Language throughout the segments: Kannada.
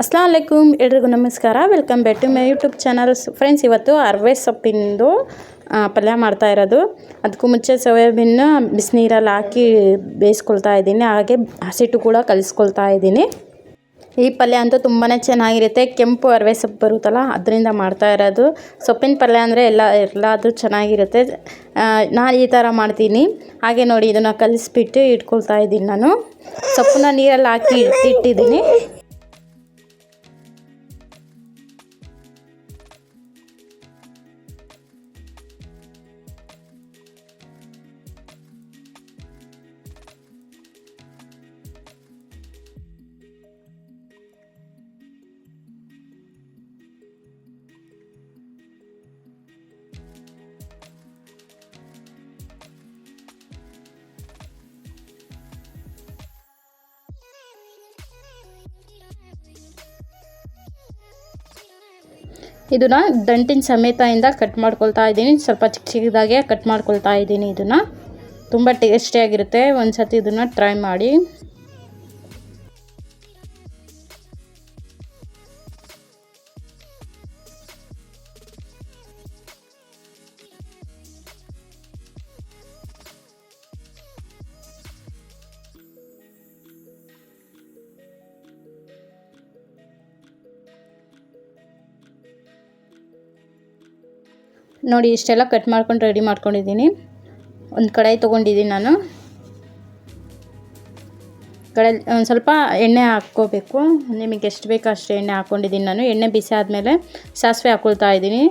ಅಸ್ಲಾಂ ಅಲೈಕುಮ್, ಎಲ್ರಿಗೂ ನಮಸ್ಕಾರ. Welcome back to my YouTube channel friends ಇವತ್ತು ಅರವೆ ಸೊಪ್ಪಿಂದು ಪಲ್ಯ ಮಾಡ್ತಾ ಇರೋದು. ಅದಕ್ಕೂ ಮುಂಚೆ ಸೋಯಾಬೀನ್ನ ಬಿಸಿನೀರಲ್ಲಿ ಹಾಕಿ ಬೇಯಿಸ್ಕೊಳ್ತಾ ಇದ್ದೀನಿ. ಹಾಗೆ ಹಸಿಟ್ಟು ಕೂಡ ಕಲಿಸ್ಕೊಳ್ತಾ ಇದ್ದೀನಿ. ಈ ಪಲ್ಯ ಅಂತೂ ತುಂಬಾ ಚೆನ್ನಾಗಿರುತ್ತೆ. ಕೆಂಪು ಅರವೆ ಸೊಪ್ಪು ಬರುತ್ತಲ್ಲ, ಅದರಿಂದ ಮಾಡ್ತಾ ಇರೋದು. ಸೊಪ್ಪಿನ ಪಲ್ಯ ಅಂದರೆ ಎಲ್ಲ, ಎಲ್ಲಾದರೂ ಚೆನ್ನಾಗಿರುತ್ತೆ. ನಾನು ಈ ಥರ ಮಾಡ್ತೀನಿ. ಹಾಗೆ ನೋಡಿ, ಇದನ್ನು ಕಲಿಸ್ಬಿಟ್ಟು ಇಟ್ಕೊಳ್ತಾ ಇದ್ದೀನಿ ನಾನು. ಸೊಪ್ಪನ್ನ ನೀರಲ್ಲಿ ಹಾಕಿ ಇಟ್ಟಿದ್ದೀನಿ ಇದನ್ನ ದಂಟಿನ ಸಮೇತದಿಂದ ಕಟ್ ಮಾಡ್ಕೊಳ್ತಾ ಇದ್ದೀನಿ. ಸ್ವಲ್ಪ ಚಿಕ್ಕ ಚಿಕ್ಕದಾಗೆ ಕಟ್ ಮಾಡ್ಕೊಳ್ತಾ ಇದ್ದೀನಿ ಇದನ್ನು. ತುಂಬ ಟೇಸ್ಟಿಯಾಗಿರುತ್ತೆ ಒಂದು ಸತಿ ಇದನ್ನು ಟ್ರೈ ಮಾಡಿ. ನೋಡಿ, ಇಷ್ಟೆಲ್ಲ ಕಟ್ ಮಾಡ್ಕೊಂಡು ರೆಡಿ ಮಾಡ್ಕೊಂಡಿದ್ದೀನಿ. ಒಂದು ಕಡಾಯಿ ತೊಗೊಂಡಿದ್ದೀನಿ ನಾನು. ಕಡಾಯಿ, ಒಂದು ಸ್ವಲ್ಪ ಎಣ್ಣೆ ಹಾಕ್ಕೋಬೇಕು. ನಿಮಗೆ ಎಷ್ಟು ಬೇಕೋ ಅಷ್ಟು ಎಣ್ಣೆ ಹಾಕ್ಕೊಂಡಿದ್ದೀನಿ ನಾನು. ಎಣ್ಣೆ ಬಿಸಿ ಆದಮೇಲೆ ಸಾಸಿವೆ ಹಾಕ್ಕೊಳ್ತಾ ಇದ್ದೀನಿ.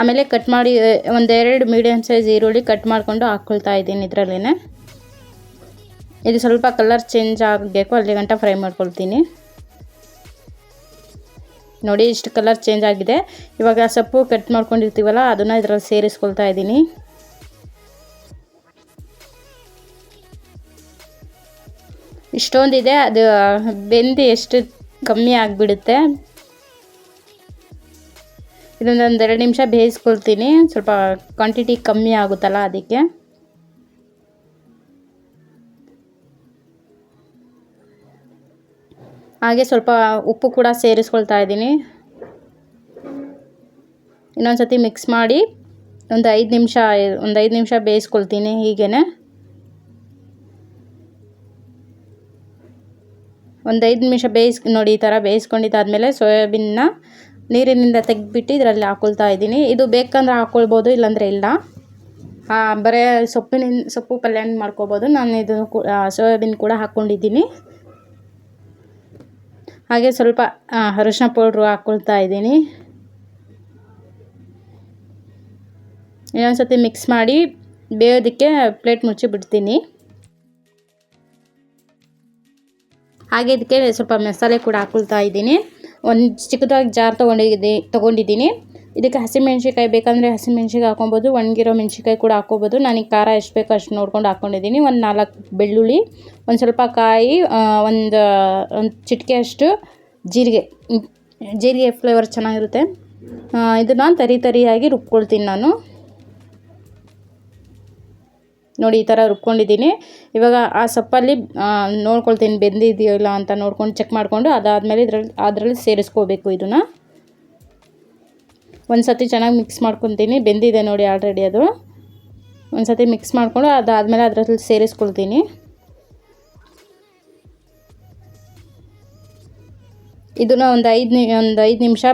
ಆಮೇಲೆ ಕಟ್ ಮಾಡಿ ಒಂದೆರಡು ಮೀಡಿಯಮ್ ಸೈಜ್ ಈರುಳ್ಳಿ ಕಟ್ ಮಾಡಿಕೊಂಡು ಹಾಕ್ಕೊಳ್ತಾ ಇದ್ದೀನಿ ಇದರಲ್ಲೇ ಇದು ಸ್ವಲ್ಪ ಕಲರ್ ಚೇಂಜ್ ಆಗಬೇಕು. ಅಲ್ಲಿ ಗಂಟ ಫ್ರೈ ಮಾಡ್ಕೊಳ್ತೀನಿ. ನೋಡಿ ಇಷ್ಟು ಕಲರ್ ಚೇಂಜ್ ಆಗಿದೆ. ಇವಾಗ ಸೊಪ್ಪು ಕಟ್ ಮಾಡ್ಕೊಂಡಿರ್ತೀವಲ್ಲ, ಅದನ್ನು ಇದರಲ್ಲಿ ಸೇರಿಸ್ಕೊಳ್ತಾ ಇದ್ದೀನಿ. ಇಷ್ಟೊಂದಿದೆ, ಅದು ಬೆಂದು ಎಷ್ಟು ಕಮ್ಮಿ ಆಗಿಬಿಡುತ್ತೆ. ಇದೊಂದೊಂದು ಎರಡು ನಿಮಿಷ ಬೇಯಿಸ್ಕೊಳ್ತೀನಿ, ಸ್ವಲ್ಪ ಕ್ವಾಂಟಿಟಿ ಕಮ್ಮಿ ಆಗುತ್ತಲ್ಲ ಅದಕ್ಕೆ. ಹಾಗೆ ಸ್ವಲ್ಪ ಉಪ್ಪು ಕೂಡ ಸೇರಿಸ್ಕೊಳ್ತಾ ಇದ್ದೀನಿ. ಇನ್ನೊಂದು ಸತಿ ಮಿಕ್ಸ್ ಮಾಡಿ ಒಂದು ಐದು ನಿಮಿಷ ಒಂದು ಐದು ನಿಮಿಷ ಬೇಯಿಸ್ಕೊಳ್ತೀನಿ ಹೀಗೇ ಒಂದು ಐದು ನಿಮಿಷ ಬೇಯಿಸ್, ನೋಡಿ ಈ ಥರ ಬೇಯಿಸ್ಕೊಂಡಿದ್ದಾದಮೇಲೆ ಸೋಯಾಬೀನ್ನ ನೀರಿನಿಂದ ತೆಗೆದ್ಬಿಟ್ಟು ಇದರಲ್ಲಿ ಹಾಕೊಳ್ತಾ ಇದ್ದೀನಿ. ಇದು ಬೇಕಂದ್ರೆ ಹಾಕ್ಕೊಳ್ಬೋದು ಇಲ್ಲಾಂದರೆ ಇಲ್ಲ. ಬರೀ ಸೊಪ್ಪಿನ ಸೊಪ್ಪು ಪಲ್ಯ ಮಾಡ್ಕೋಬೋದು ನಾನು ಇದು ಸೋಯಾಬೀನ್ ಕೂಡ ಹಾಕ್ಕೊಂಡಿದ್ದೀನಿ ಹಾಗೆ ಸ್ವಲ್ಪ ಅರಿಶಿನ ಪೌಡ್ರು ಹಾಕ್ಕೊಳ್ತಾ ಇದ್ದೀನಿ. ಇನ್ನೊಂದು ಸತಿ ಮಿಕ್ಸ್ ಮಾಡಿ ಬೇಯೋದಕ್ಕೆ ಪ್ಲೇಟ್ ಮುಚ್ಚಿ ಬಿಡ್ತೀನಿ. ಹಾಗೆ ಇದಕ್ಕೆ ಸ್ವಲ್ಪ ಮಸಾಲೆ ಕೂಡ ಹಾಕ್ಕೊಳ್ತಾ ಇದ್ದೀನಿ. ಒಂದು ಚಿಕ್ಕದಾಗಿ ಜಾರ್ ತೊಗೊಂಡಿದ್ದೀನಿ ತೊಗೊಂಡಿದ್ದೀನಿ. ಇದಕ್ಕೆ ಹಸಿಮೆಣ್ಸಿನ್ಕಾಯಿ ಬೇಕಂದರೆ ಹಸಿಮೆಣ್ಸಿಕಾಯಿ ಹಾಕೊಬೋದು, ಒಣಗಿರೋ ಮೆಣಸಿಕಾಯಿ ಕೂಡ ಹಾಕೋಬೋದು. ನನಗೆ ಖಾರ ಎಷ್ಟು ಬೇಕೋ ಅಷ್ಟು ನೋಡ್ಕೊಂಡು ಹಾಕ್ಕೊಂಡಿದ್ದೀನಿ ಒಂದು ನಾಲ್ಕು ಬೆಳ್ಳುಳ್ಳಿ, ಒಂದು ಸ್ವಲ್ಪ ಕಾಯಿ ಒಂದು ಒಂದು ಚಿಟಿಕೆ ಅಷ್ಟು ಜೀರಿಗೆ. ಜೀರಿಗೆ ಫ್ಲೇವರ್ ಚೆನ್ನಾಗಿರುತ್ತೆ. ಇದನ್ನು ತರಿ ತರಿಯಾಗಿ ರುಬ್ಕೊಳ್ತೀನಿ ನಾನು. ನೋಡಿ, ಈ ಥರ ರುಬ್ಕೊಂಡಿದ್ದೀನಿ. ಇವಾಗ ಆ ಸೊಪ್ಪಲ್ಲಿ ನೋಡ್ಕೊಳ್ತೀನಿ ಬೆಂದಿದೆಯೋ ಇಲ್ಲ ಅಂತ ನೋಡ್ಕೊಂಡು ಚೆಕ್ ಮಾಡಿಕೊಂಡು ಅದಾದಮೇಲೆ ಇದರಲ್ಲಿ, ಅದರಲ್ಲಿ ಸೇರಿಸ್ಕೋಬೇಕು ಇದನ್ನು. ಒಂದು ಸತಿ ಚೆನ್ನಾಗಿ ಮಿಕ್ಸ್ ಮಾಡ್ಕೊತೀನಿ. ಬೆಂದಿದೆ ನೋಡಿ ಆಲ್ರೆಡಿ ಅದು. ಒಂದು ಸತಿ ಮಿಕ್ಸ್ ಮಾಡಿಕೊಂಡು ಅದಾದಮೇಲೆ ಅದರಲ್ಲಿ ಸೇರಿಸ್ಕೊಳ್ತೀನಿ. ಇದನ್ನು ಒಂದು ಐದು ನಿ, ಒಂದು ಐದು ನಿಮಿಷ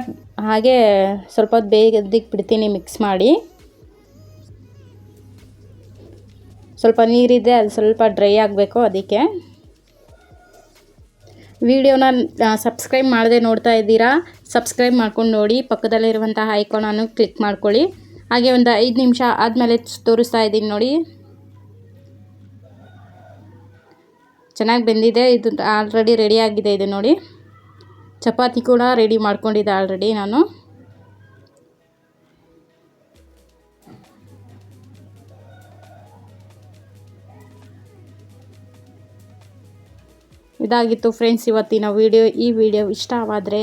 ಹಾಗೆ ಸ್ವಲ್ಪ ಹೊತ್ತು ಬೇಗದಿಗೆ ಬಿಡ್ತೀನಿ ಮಿಕ್ಸ್ ಮಾಡಿ. ಸ್ವಲ್ಪ ನೀರಿದೆ, ಅದು ಸ್ವಲ್ಪ ಡ್ರೈ ಆಗಬೇಕು ಅದಕ್ಕೆ. ವಿಡಿಯೋನ ಸಬ್ಸ್ಕ್ರೈಬ್ ಮಾಡದೆ ನೋಡ್ತಾ ಇದ್ದೀರಾ ಸಬ್ಸ್ಕ್ರೈಬ್ ಮಾಡ್ಕೊಂಡು ನೋಡಿ, ಪಕ್ಕದಲ್ಲಿರುವಂತಹ ಐಕಾನನ್ನು ಕ್ಲಿಕ್ ಮಾಡ್ಕೊಳ್ಳಿ. ಹಾಗೆ ಒಂದು ಐದು ನಿಮಿಷ ಆದಮೇಲೆ ತೋರಿಸ್ತಾ ಇದ್ದೀನಿ ನೋಡಿ. ಚೆನ್ನಾಗಿ ಬೆಂದಿದೆ, ಇದು ಆಲ್ರೆಡಿ ರೆಡಿಯಾಗಿದೆ ಇದು ನೋಡಿ. ಚಪಾತಿ ಕೂಡ ರೆಡಿ ಮಾಡ್ಕೊಂಡಿದ್ದೆ ಆಲ್ರೆಡಿ ನಾನು. ಇದಾಗಿತ್ತು ಫ್ರೆಂಡ್ಸ್, ಇವತ್ತಿನ ವಿಡಿಯೋ. ಈ ವಿಡಿಯೋ ಇಷ್ಟವಾದರೆ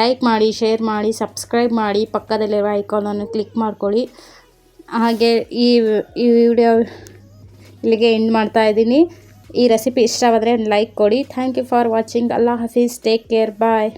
ಲೈಕ್ ಮಾಡಿ, ಶೇರ್ ಮಾಡಿ, ಸಬ್ಸ್ಕ್ರೈಬ್ ಮಾಡಿ ಪಕ್ಕದಲ್ಲಿರೋ ಐಕಾನನ್ನು ಕ್ಲಿಕ್ ಮಾಡ್ಕೊಳ್ಳಿ. ಹಾಗೆ ಈ ಈ ವಿಡಿಯೋ ಇಲ್ಲಿಗೆ ಎಂಡ್ ಮಾಡ್ತಾ ಇದ್ದೀನಿ. ಈ ರೆಸಿಪಿ ಇಷ್ಟವಾದರೆ ಲೈಕ್ ಕೊಡಿ. Thank you for watching. ಅಲ್ಲಾ ಹಫೀಸ್, ಟೇಕ್ ಕೇರ್, ಬಾಯ್.